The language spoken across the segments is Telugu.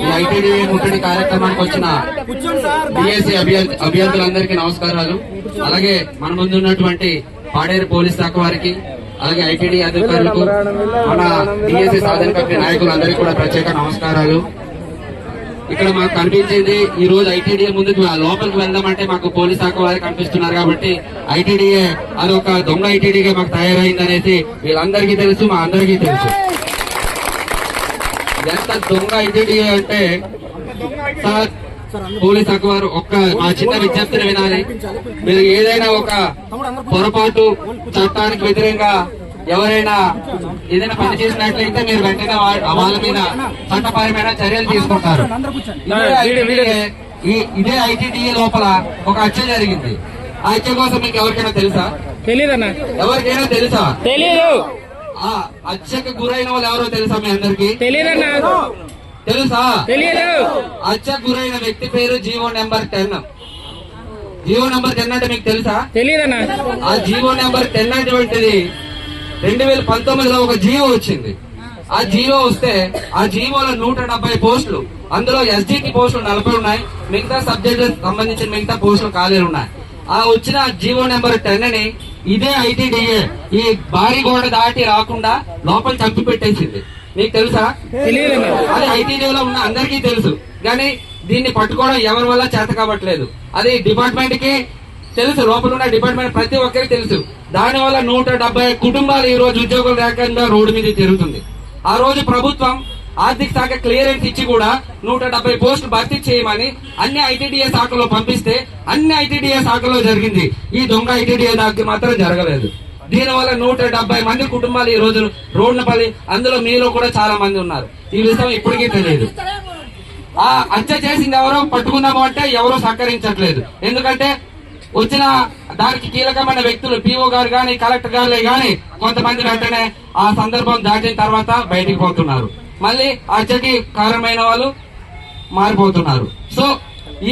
ఈ ఐటీడీఏ ముట్టడి కార్యక్రమానికి వచ్చిన అభ్యర్థి అభ్యర్థులందరికీ నమస్కారాలు. అలాగే మన ముందు ఉన్నటువంటి పాడేరు పోలీస్ శాఖ వారికి అలాగే ఐటీడీ అధికారులకు మన డిఎస్సి సాధన కమిటీ నాయకులందరికీ కూడా ప్రత్యేక నమస్కారాలు. ఇక్కడ మాకు కనిపించింది ఈ రోజు ఐటీడీఏ ముందుకు లోపలికి వెళ్దామంటే మాకు పోలీస్ శాఖ వారు కనిపిస్తున్నారు కాబట్టి ఐటీడీఏ అదొక దొంగ ఐటీడీగా మాకు తయారైందనేసి వీళ్ళందరికీ తెలుసు మా అందరికీ తెలుసు. ఎంత దొంగ ఐటీడీఏ అంటే సార్ పోలీస్ శాఖ వారు ఒక్క మా చిన్న విజ్ఞప్తిని వినాలి. మీరు ఏదైనా ఒక పొరపాటు చట్టానికి వ్యతిరేకంగా ఎవరైనా ఏదైనా పని చేసినట్లయితే మీరు వెంటనే వాళ్ళ మీద చట్టపరమైన చర్యలు తీసుకుంటారు. ఇదే ఐటీడీఏ లోపల ఒక హత్య జరిగింది. ఆ హత్య కోసం మీకు ఎవరికైనా తెలుసా? తెలీదన్నా. ఎవరికైనా తెలుసా? తెలీదు. ఆ హత్యకు గురైన వాళ్ళు ఎవరో తెలుసా మీ అందరికి? తెలుసా? హత్యకు గురైన వ్యక్తి పేరు GO number ten. GO number ten అంటే మీకు తెలుసా? తెలీదన్నా ఆ జీవో నెంబర్ టెన్ అటువంటిది రెండు వేల పంతొమ్మిదిలో ఒక జీవో వచ్చింది. ఆ జీవో వస్తే ఆ జీవోలో నూట డెబ్బై పోస్టులు. అందులో ఎస్డిటి పోస్టులు నలభై ఉన్నాయి. మిగతా సబ్జెక్టు సంబంధించిన మిగతా పోస్టులు ఖాళీలు ఉన్నాయి. ఆ వచ్చిన జీవో నెంబర్ టెన్ని ఇదే ఐటీడీఏ ఈ భారీ గోడ దాటి రాకుండా లోపల చంపి పెట్టేసింది. మీకు తెలుసా? అది ఐటీడీలో ఉన్న అందరికీ తెలుసు. కానీ దీన్ని పట్టుకోవడం ఎవరి వల్ల చేత కావట్లేదు. అది డిపార్ట్మెంట్కి తెలుసు. లోపల ఉన్న డిపార్ట్మెంట్ ప్రతి ఒక్కరికి తెలుసు. దాని వల్ల నూట డెబ్బై కుటుంబాలు ఈ రోజు ఉద్యోగులు లేకుండా రోడ్డు మీద తిరుగుతుంది. ఆ రోజు ప్రభుత్వం ఆర్థిక శాఖ క్లియరెన్స్ ఇచ్చి కూడా నూట డెబ్బై పోస్టులు భర్తీ చేయమని అన్ని ఐటీడీఏ శాఖలో పంపిస్తే అన్ని ఐటీడీఏ శాఖలో జరిగింది. ఈ దొంగ ఐటీడీఏ దానికి మాత్రం జరగలేదు. దీని వల్ల నూట డెబ్బై మంది కుటుంబాలు ఈ రోజు రోడ్ల పల్లి అందులో మీలో కూడా చాలా మంది ఉన్నారు. ఈ విషయం ఇప్పటికీ తెలియదు. ఆ హత్య చేసింది ఎవరో పట్టుకుందాము అంటే ఎవరో సహకరించట్లేదు. ఎందుకంటే వచ్చిన దానికి కీలకమైన వ్యక్తులు పిఓ గారు కానీ కలెక్టర్ గారులే కానీ కొంతమంది వెంటనే ఆ సందర్భం దాటిన తర్వాత బయటికి పోతున్నారు. మళ్ళీ ఆ కారణమైన వాళ్ళు మారిపోతున్నారు. సో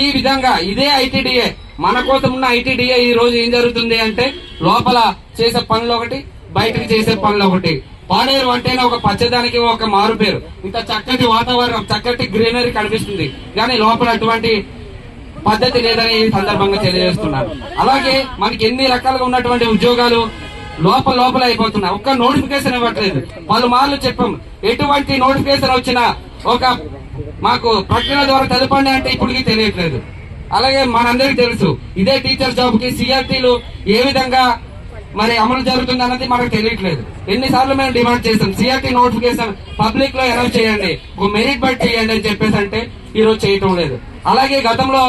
ఈ విధంగా ఇదే ఐటీడీఏ మన కోసం ఉన్న ఐటీడీఏ ఈ రోజు ఏం జరుగుతుంది అంటే లోపల చేసే పనులు ఒకటి బయటకు చేసే పనులు ఒకటి. పాడేరు అంటేనే ఒక పచ్చదానికి ఒక మారు పేరు. ఇంత చక్కటి వాతావరణం చక్కటి గ్రీనరీ కనిపిస్తుంది. కానీ లోపల అటువంటి పద్ధతి లేదని ఈ సందర్భంగా తెలియజేస్తున్నాను అలాగే మనకి ఎన్ని రకాలుగా ఉన్నటువంటి ఉద్యోగాలు లోపల లోపల అయిపోతున్నా. ఒక్క నోటిఫికేషన్ ఇవ్వట్లేదు. పలుమార్లు చెప్పాం. ఎటువంటి నోటిఫికేషన్ వచ్చినా ఒక మాకు ప్రకటన ద్వారా తెలపండి అంటే ఇప్పటికీ తెలియట్లేదు. అలాగే మనందరికీ తెలుసు ఇదే టీచర్ జాబ్కి సిఆర్టీలు ఏ విధంగా మరి అమలు జరుగుతుంది అన్నది మనకు తెలియట్లేదు. ఎన్నిసార్లు మేము డిమాండ్ చేస్తాం సిఆర్టీ నోటిఫికేషన్ పబ్లిక్లో అనౌన్స్ చేయండి ఒక మెరిట్ బట్ చేయండి అని చెప్పేసి అంటే ఈ రోజు చేయటం లేదు. అలాగే గతంలో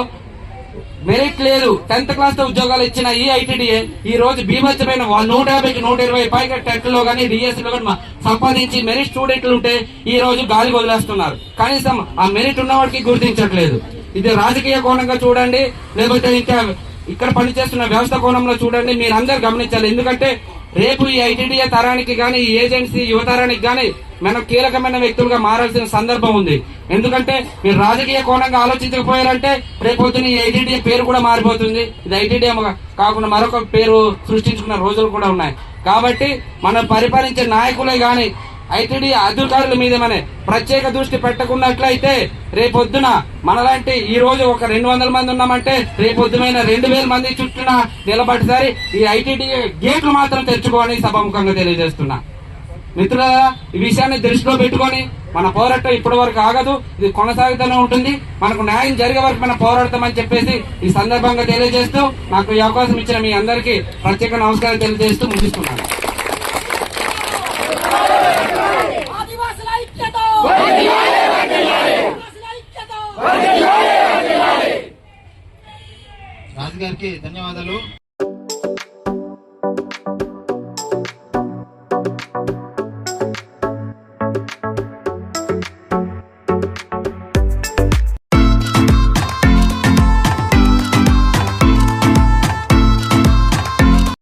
మెరిట్ లేదు టెన్త్ క్లాస్తో ఉద్యోగాలు ఇచ్చిన ఈ ఐటీడీఏ ఈ రోజు బీభత్సమైన నూట యాభైకి నూట ఇరవై పైగా టెట్లో కానీ డిఎస్సీ లో కానీ సంపాదించి మెరిట్ స్టూడెంట్లు ఉంటే ఈ రోజు గాలి వదిలేస్తున్నారు. కనీసం ఆ మెరిట్ ఉన్నవాడికి గుర్తించట్లేదు. ఇది రాజకీయ కోణంగా చూడండి లేకపోతే ఇంకా ఇక్కడ పనిచేస్తున్న వ్యవస్థ కోణంలో చూడండి మీరు అందరు గమనించాలి. ఎందుకంటే రేపు ఈ ఐటీడీఏ తరానికి కానీ ఈ ఏజెన్సీ యువతరానికి కానీ మనం కీలకమైన వ్యక్తులుగా మారాల్సిన సందర్భం ఉంది. ఎందుకంటే మీరు రాజకీయ కోణంగా ఆలోచించకపోయారంటే రేపొద్దున ఈ ఐటీడీఏ పేరు కూడా మారిపోతుంది. ఇది ఐటీడీఏ కాకుండా మరొక పేరు సృష్టించుకున్న రోజులు కూడా ఉన్నాయి. కాబట్టి మనం పరిపాలించే నాయకులే కానీ ఐటీడీ అధికారుల మీద మన ప్రత్యేక దృష్టి పెట్టకున్నట్లయితే రేపొద్దున మనలాంటి ఈ రోజు ఒక రెండు వందల మంది ఉన్నామంటే రేపొద్దుమైన రెండు వేల మంది చుట్టూన నిలబడిసారి ఈ ఐటీడీ గేట్లు మాత్రం తెచ్చుకోని సభాముఖంగా తెలియజేస్తున్నా. మిత్రులారా ఈ విషయాన్ని దృష్టిలో పెట్టుకొని మన పోరాటం ఇప్పటి వరకు ఆగదు. ఇది కొనసాగుతూనే ఉంటుంది. మనకు న్యాయం జరిగే వరకు మనం పోరాడతామని చెప్పేసి ఈ సందర్భంగా తెలియజేస్తూ నాకు ఈ అవకాశం ఇచ్చిన మీ అందరికీ ప్రత్యేక నమస్కారం తెలియజేస్తూ ముగిస్తున్నాను. రాజు గారికి ధన్యవాదాలు.